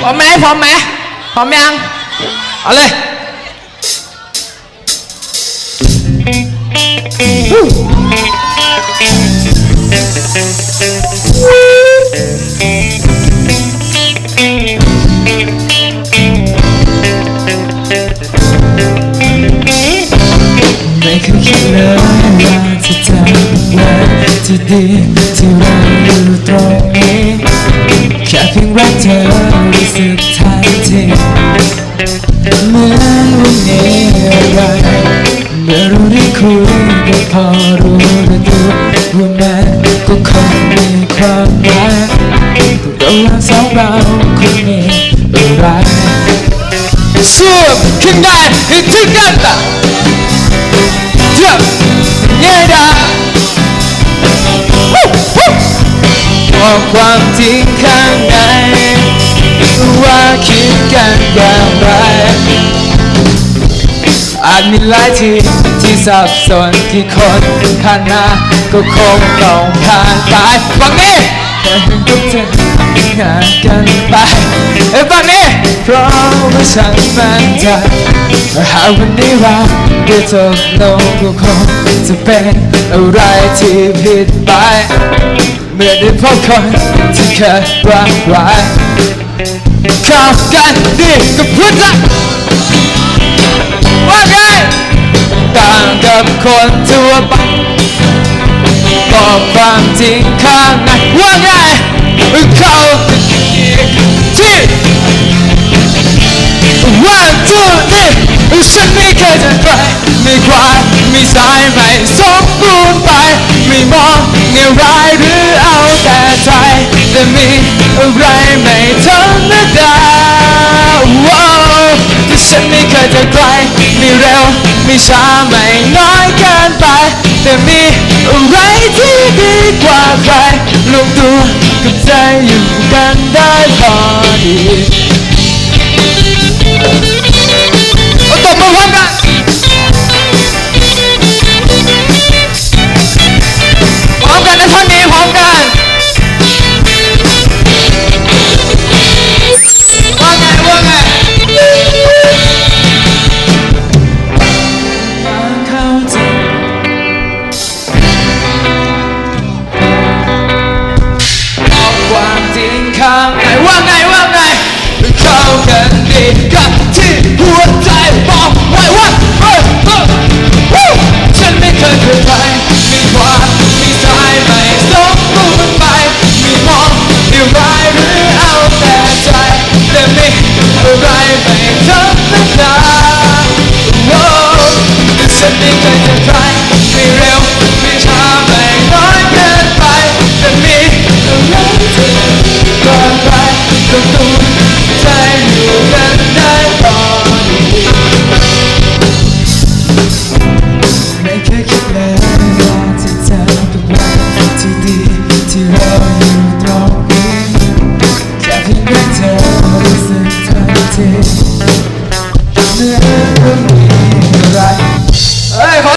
พร้อมไหมพร้อมไหมพร้อมยัง เอาเลยไม่เคยคิดเลยว่าจะเจอวันที่ดีที่เราอยู่ตรง ค่เพียงรักเธอรู้สึกทันทีเหมือนวันนี้อะไรเมื่อรู้ได้คุยก็พอรู้และดูว่ามันก็คงมีความรักระหว่างสองเราคงมีอะไร Sub Kindai Itigata Jump Yeda บอกความจริง มีหลายทีที่สับสนที่คนผ่านมาก็คงต้องผ่านไปฝั่งนี้แต่ถึงทุกเธอห่างกันไปเอ้ยฝั่งนี้เพราะว่าฉันมั่นใจหากวันนี้เราได้จบลงก็คงจะเป็นอะไรที่ผิดไปเมื่อได้พบคนที่เคยรักไว้เข้ากันดีกับเพื่อนรัก กับคนทั่วไปบอกความจริงข้างในว่าไงเขาที่ว่าทุกนี่ฉันไม่เคยจะใครไม่ควายไม่สายไม่สมบูรณ์ไป ไม่มองเงร้ายหรือเอาแต่ใจแต่มีอะไรไม่ธรรมดาว้าวที่ฉันไม่เคยจะไกลไม่เร็ว ไม่ช้าไม่น้อยเกินไป แต่มีอะไรที่ดีกว่าใครลงตัวกับใจอยู่